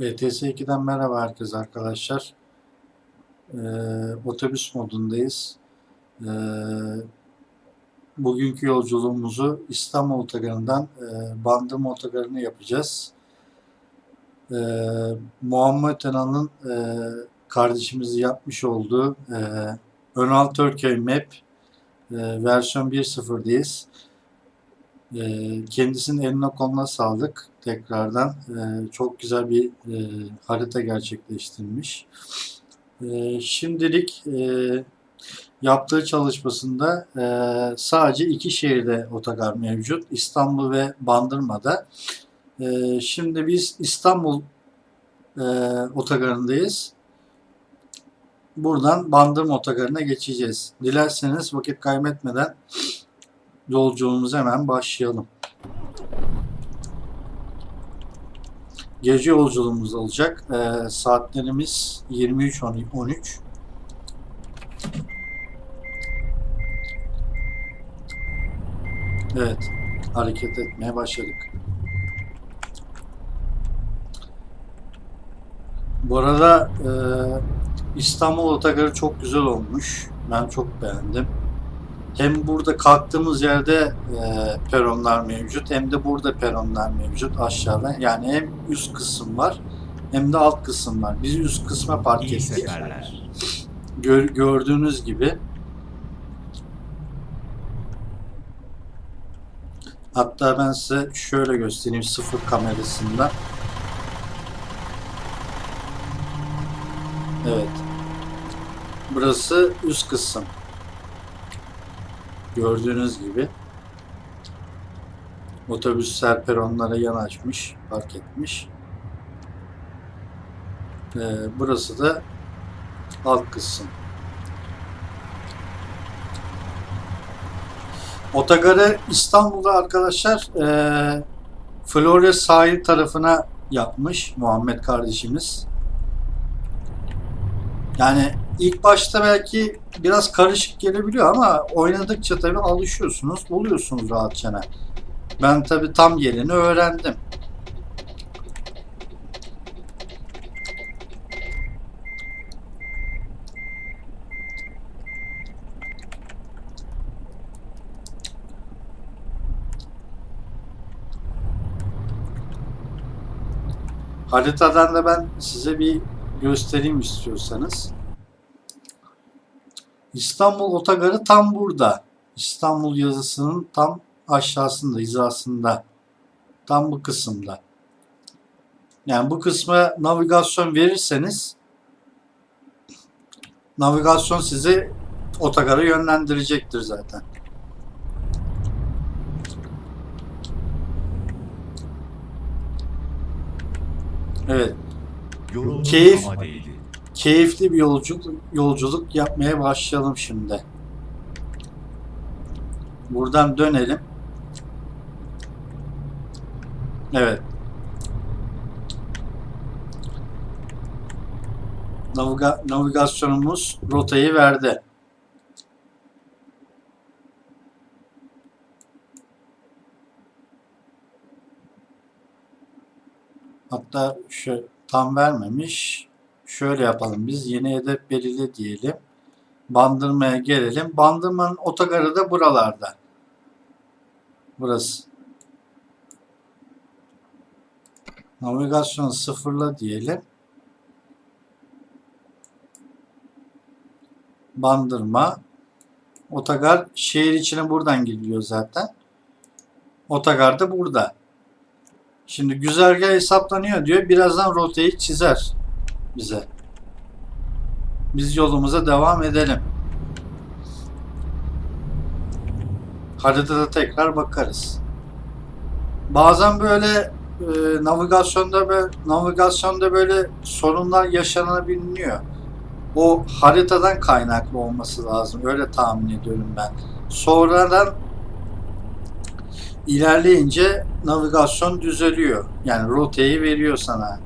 ETS2'den merhaba herkese arkadaşlar. Ee, otobüs modundayız. Ee, bugünkü yolculuğumuzu İstanbul Otogarı'ndan e, Bandırma Otogarı'nı yapacağız. Ee, Muhammed Enal'ın e, kardeşimizi yapmış olduğu e, Önal Törköy Map e, versiyon 1.0'dayız. Ee, kendisinin eline koluna sağlık tekrardan. Ee, çok güzel bir e, harita gerçekleştirmiş. Ee, şimdilik e, yaptığı çalışmasında e, sadece iki şehirde otogar mevcut. İstanbul ve Bandırma'da. E, şimdi biz İstanbul e, otogarındayız. Buradan Bandırma otogarına geçeceğiz. Dilerseniz vakit kaybetmeden yolculuğumuza hemen başlayalım. Gece yolculuğumuz olacak. Ee, saatlerimiz 23.13. Evet, hareket etmeye başladık. Bu arada e, İstanbul Otogarı çok güzel olmuş. Ben çok beğendim. Hem burada kalktığımız yerde e, peronlar mevcut hem de burada peronlar mevcut aşağıda. Yani hem üst kısım var hem de alt kısım var. Biz üst kısma park İyi ettik. seferler. Gör- gördüğünüz gibi. Hatta ben size şöyle göstereyim sıfır kamerasında. Evet. Burası üst kısım. Gördüğünüz gibi. Otobüsler peronlara yanaşmış, park etmiş. Ee, burası da alt kısım. Otogarı İstanbul'da arkadaşlar eee Florya sahil tarafına yapmış Muhammed kardeşimiz. Yani ilk başta belki biraz karışık gelebiliyor ama oynadıkça tabii alışıyorsunuz, buluyorsunuz rahatça. Ben tabii tam yerini öğrendim. Haritadan da ben size bir göstereyim istiyorsanız. İstanbul Otogarı tam burada. İstanbul yazısının tam aşağısında, hizasında. Tam bu kısımda. Yani bu kısma navigasyon verirseniz navigasyon sizi otogara yönlendirecektir zaten. Evet. Yorulmuş Keyif. ama değildi. Keyifli bir yolculuk yolculuk yapmaya başlayalım şimdi. Buradan dönelim. Evet. Naviga navigasyonumuz rotayı verdi. Hatta şu tam vermemiş. Şöyle yapalım biz. Yeni hedef belirle diyelim. Bandırmaya gelelim. Bandırmanın otogarı da buralarda. Burası. Navigasyon sıfırla diyelim. Bandırma. Otogar şehir içine buradan giriliyor zaten. Otogar da burada. Şimdi güzergah hesaplanıyor diyor. Birazdan rotayı çizer bize. Biz yolumuza devam edelim. Haritada tekrar bakarız. Bazen böyle e, navigasyonda böyle navigasyonda böyle sorunlar yaşanabiliyor. O haritadan kaynaklı olması lazım. Öyle tahmin ediyorum ben. Sonradan ilerleyince navigasyon düzeliyor. Yani rotayı veriyor sana.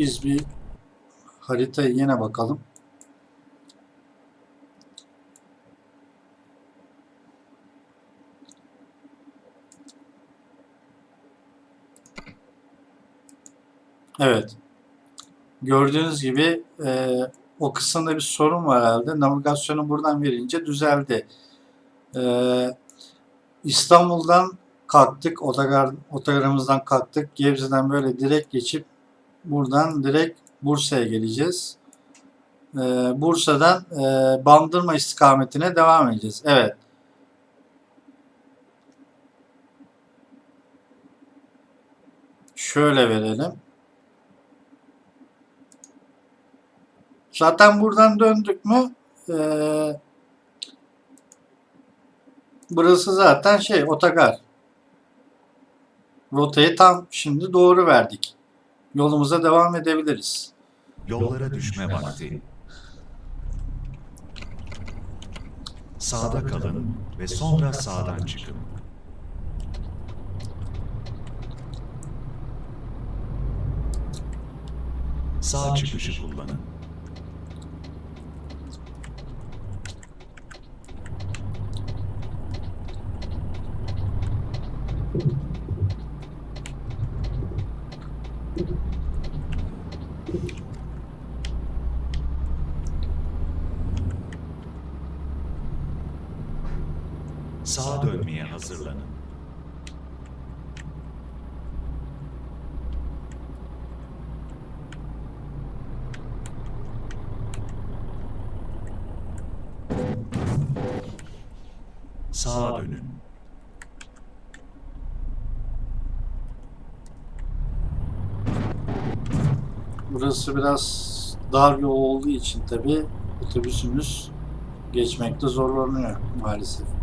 Biz bir haritaya yine bakalım. Evet. Gördüğünüz gibi e, o kısımda bir sorun var herhalde. Navigasyonu buradan verince düzeldi. E, İstanbul'dan kalktık. Otogar, otogarımızdan kalktık. Gebze'den böyle direkt geçip buradan direkt Bursa'ya geleceğiz. E, Bursa'dan e, Bandırma istikametine devam edeceğiz. Evet. Şöyle verelim. Zaten buradan döndük mü eee, burası zaten şey otogar. Rotayı tam şimdi doğru verdik. Yolumuza devam edebiliriz. Yollara düşme vakti. Sağda kalın ve sonra sağdan çıkın. Sağ çıkışı kullanın. Sağa dönün. Burası biraz dar yol olduğu için tabi otobüsümüz geçmekte zorlanıyor maalesef.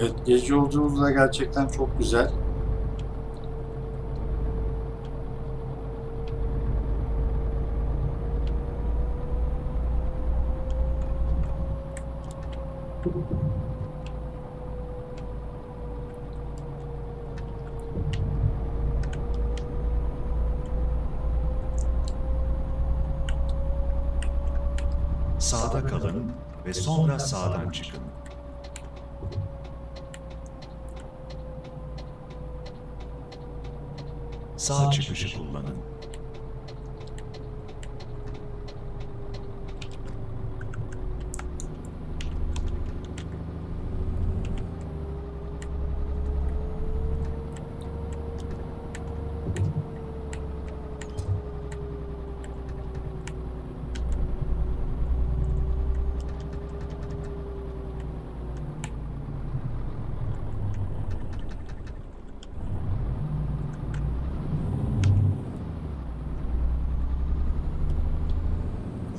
Evet, gece yolculuğu da gerçekten çok güzel. Sağda kalın ve sonra sağdan çıkın. Sağ çıkışı kullanın.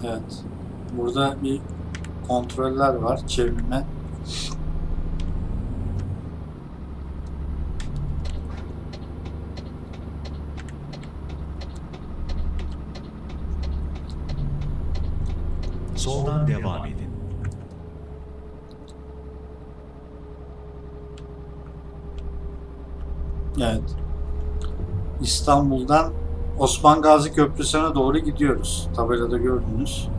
Evet. Burada bir kontroller var, çevirme. Soldan devam edin. Evet. İstanbul'dan Osman Gazi Köprüsü'ne doğru gidiyoruz. Tabelada gördünüz.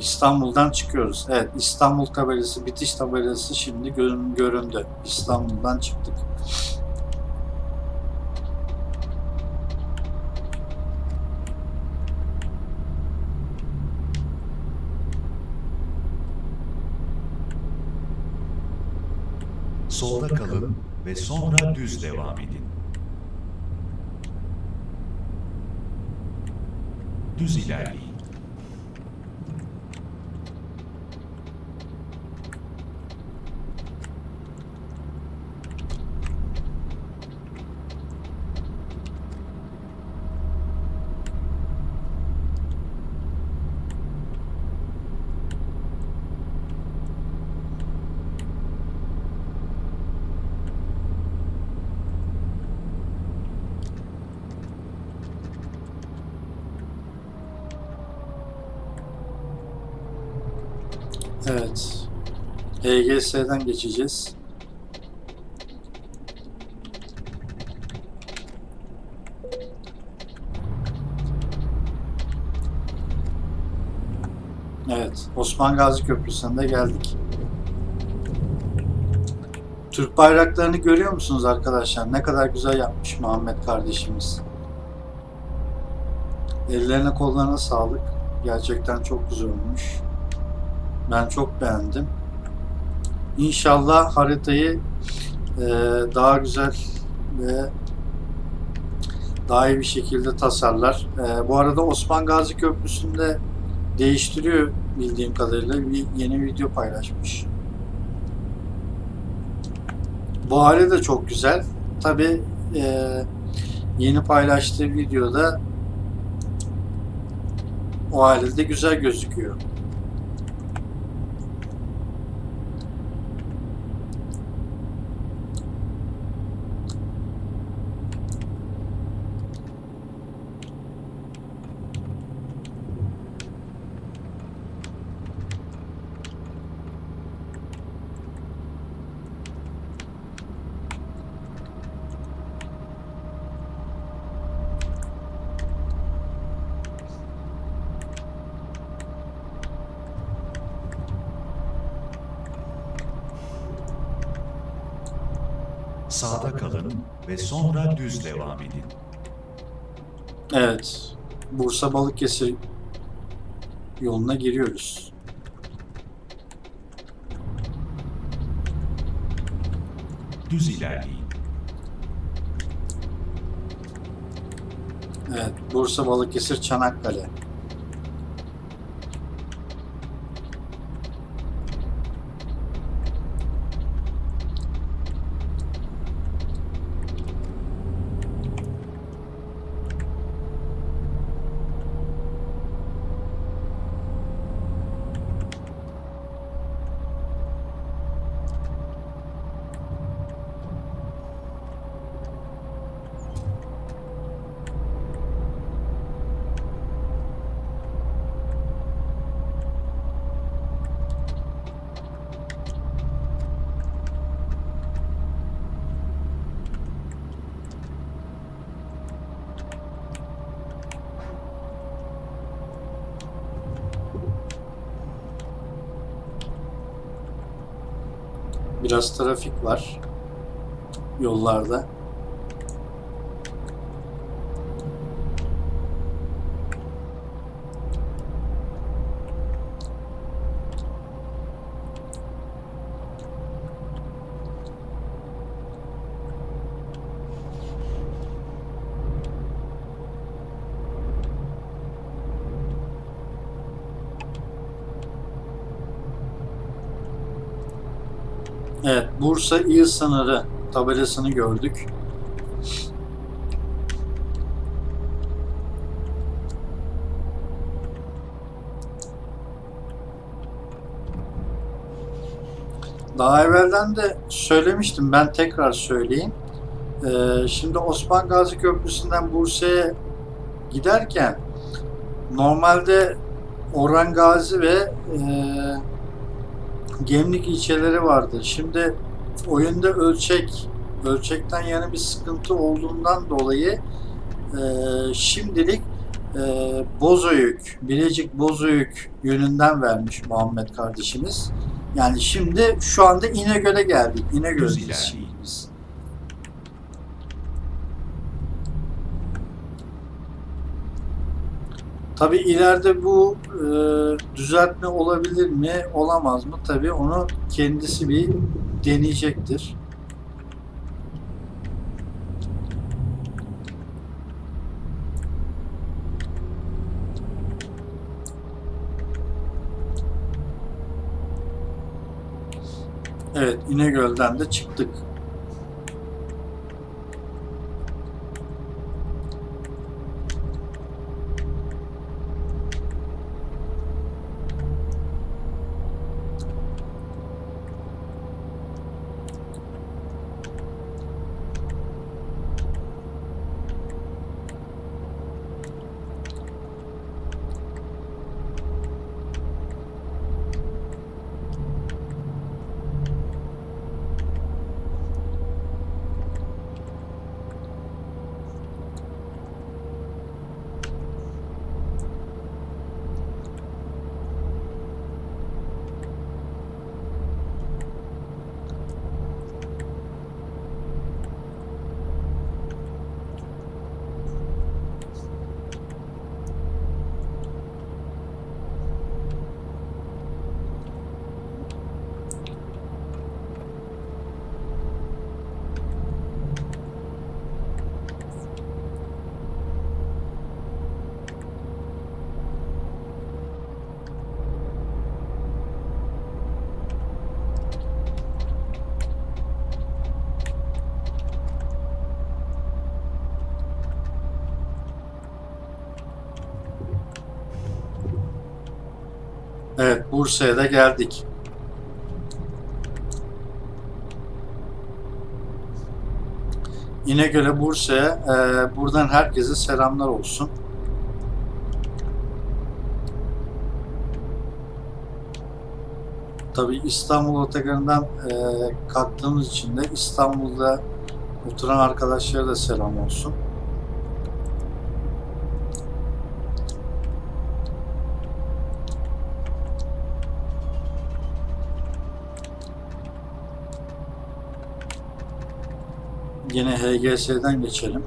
İstanbul'dan çıkıyoruz. Evet, İstanbul tabelası, bitiş tabelası şimdi görün, göründü. İstanbul'dan çıktık. solda kalın ve sonra düz devam edin. Düz ilerleyin. Evet. HGS'den geçeceğiz. Evet. Osman Gazi Köprüsü'ne geldik. Türk bayraklarını görüyor musunuz arkadaşlar? Ne kadar güzel yapmış Muhammed kardeşimiz. Ellerine kollarına sağlık. Gerçekten çok güzel olmuş. Ben çok beğendim. İnşallah haritayı e, daha güzel ve daha iyi bir şekilde tasarlar. E, bu arada Osman Gazi Köprüsü'nde değiştiriyor bildiğim kadarıyla bir yeni video paylaşmış. Bu hali de çok güzel. Tabi yeni paylaştığı videoda o halde güzel gözüküyor. Sağda kalın ve sonra düz devam edin. Evet. Bursa Balıkesir yoluna giriyoruz. Düz ilerleyin. Evet. Bursa Balıkesir Çanakkale. Biraz trafik var yollarda. Evet, Bursa İl Sınırı tabelasını gördük. Daha evvelden de söylemiştim, ben tekrar söyleyeyim. Ee, şimdi Osman Gazi Köprüsü'nden Bursa'ya giderken normalde Orhan Gazi ve eee Gemlik ilçeleri vardı. Şimdi oyunda ölçek, ölçekten yana bir sıkıntı olduğundan dolayı e, şimdilik e, Bozüyük, Bilecik Bozüyük yönünden vermiş Muhammed kardeşimiz. Yani şimdi şu anda İnegöl'e geldik. İnegöl'deyiz şimdi biz. Tabi ileride bu e, düzeltme olabilir mi, olamaz mı? Tabi onu kendisi bir deneyecektir. Evet, İnegöl'den de çıktık. Evet, Bursa'ya da geldik. İnegöl'e, Bursa'ya, e, buradan herkese selamlar olsun. Tabii İstanbul Otogarı'ndan e, kalktığımız için de İstanbul'da oturan arkadaşlara da selam olsun. Yine HGS'den geçelim.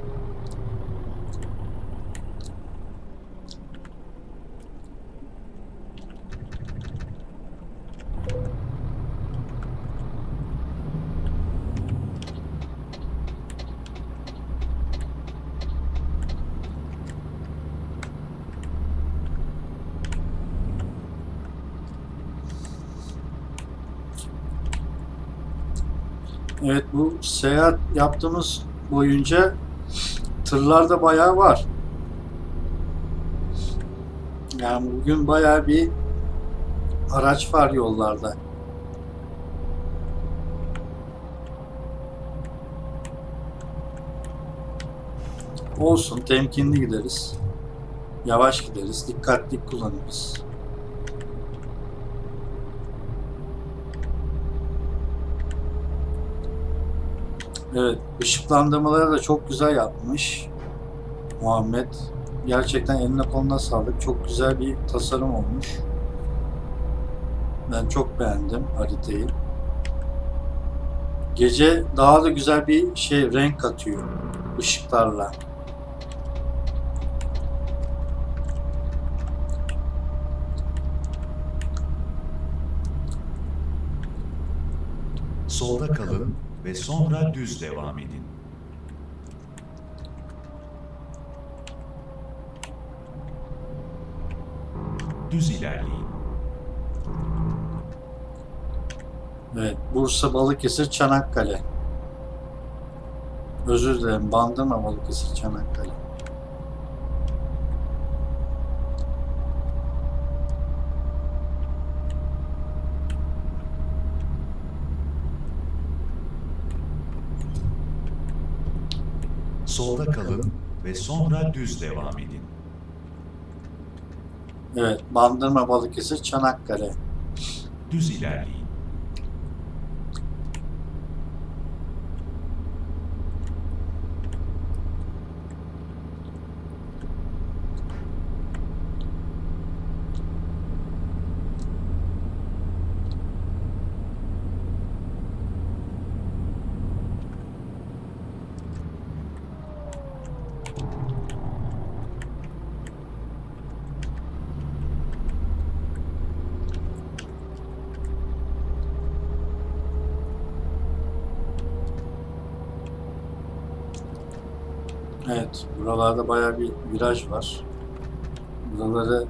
Evet bu seyahat yaptığımız boyunca tırlarda bayağı var. Yani bugün bayağı bir araç var yollarda. Olsun temkinli gideriz. Yavaş gideriz, dikkatli kullanırız. Evet, ışıklandırmaları da çok güzel yapmış Muhammed. Gerçekten eline koluna sağlık. Çok güzel bir tasarım olmuş. Ben çok beğendim haritayı. Gece daha da güzel bir şey renk katıyor ışıklarla. Solda kalın ve sonra düz devam edin. Düz ilerleyin. Evet, Bursa, Balıkesir, Çanakkale. Özür dilerim, Bandırma, Balıkesir, Çanakkale. Solda kalın ve sonra düz devam edin. Evet, Bandırma, Balıkesir, Çanakkale. Düz ilerleyin. Evet, buralarda bayağı bir viraj var. Buraları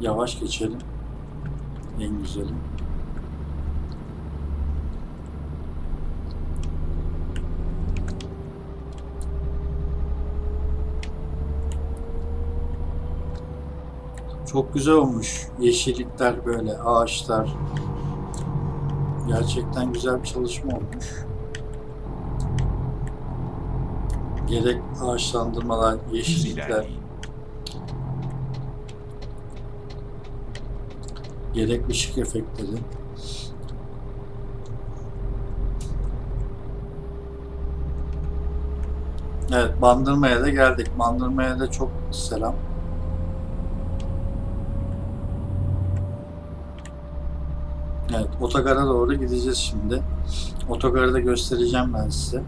yavaş geçelim. En güzeli. Çok güzel olmuş. Yeşillikler böyle, ağaçlar. Gerçekten güzel bir çalışma olmuş. Gerek ağaçlandırmalar, yeşillikler, gerek ışık efektleri. Evet, Bandırma'ya da geldik. Bandırma'ya da çok selam. Evet, otogara doğru gideceğiz şimdi. Otogarı da göstereceğim ben size.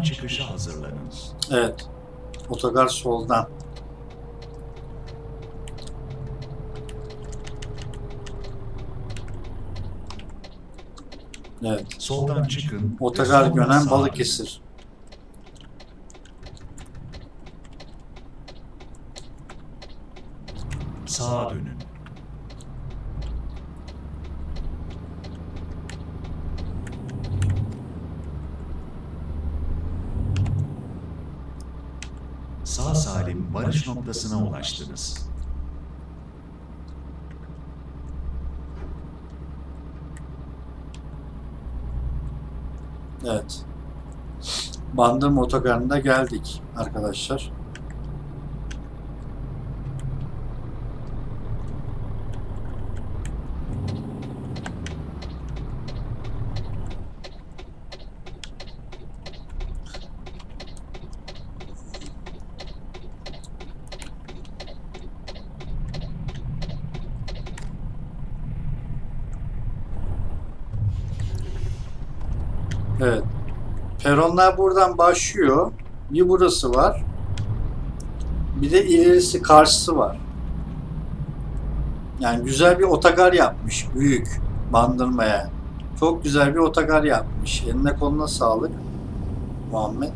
Soldan çıkışa hazırlanın. Evet, otogar soldan. Evet, Soldan çıkın. otogar Gönen Balıkesir. Sağa dönün. Sağ salim varış noktasına ulaştınız. Evet. Bandırma otogarına geldik arkadaşlar. Evet. Peronlar buradan başlıyor. Bir burası var. Bir de ilerisi karşısı var. Yani güzel bir otogar yapmış. Büyük. Bandırmaya. Çok güzel bir otogar yapmış. Eline koluna sağlık. Muhammed.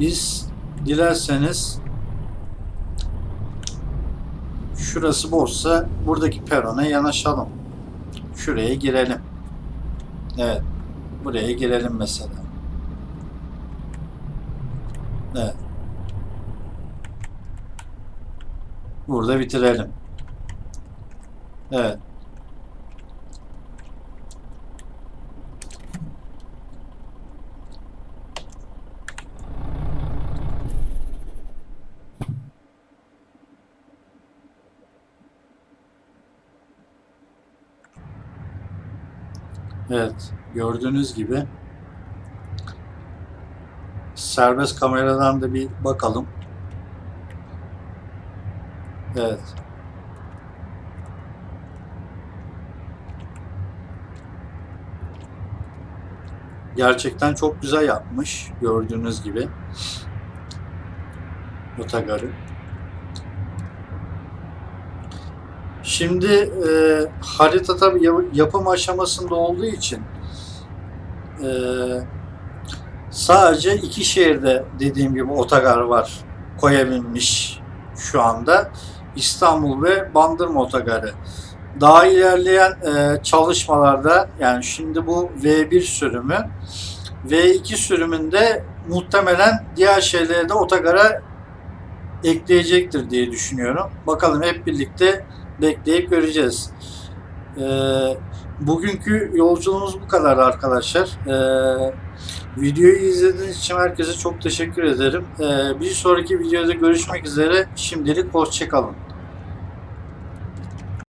Biz dilerseniz şurası boşsa buradaki perona yanaşalım. Şuraya girelim. Evet. Buraya girelim mesela. Evet. Burada bitirelim. Evet. Evet, gördüğünüz gibi serbest kameradan da bir bakalım. Evet. Gerçekten çok güzel yapmış gördüğünüz gibi. Otogarı. Şimdi e, harita tabii ya- yapım aşamasında olduğu için e, sadece iki şehirde dediğim gibi otogar var koyabilmiş şu anda. İstanbul ve Bandırma otogarı. Daha ilerleyen e, çalışmalarda yani şimdi bu V1 sürümü V2 sürümünde muhtemelen diğer şeyleri de otogara ekleyecektir diye düşünüyorum. Bakalım hep birlikte bekleyip göreceğiz. Ee, bugünkü yolculuğumuz bu kadar arkadaşlar. Ee, videoyu izlediğiniz için herkese çok teşekkür ederim. Ee, bir sonraki videoda görüşmek üzere. Şimdilik hoşçakalın.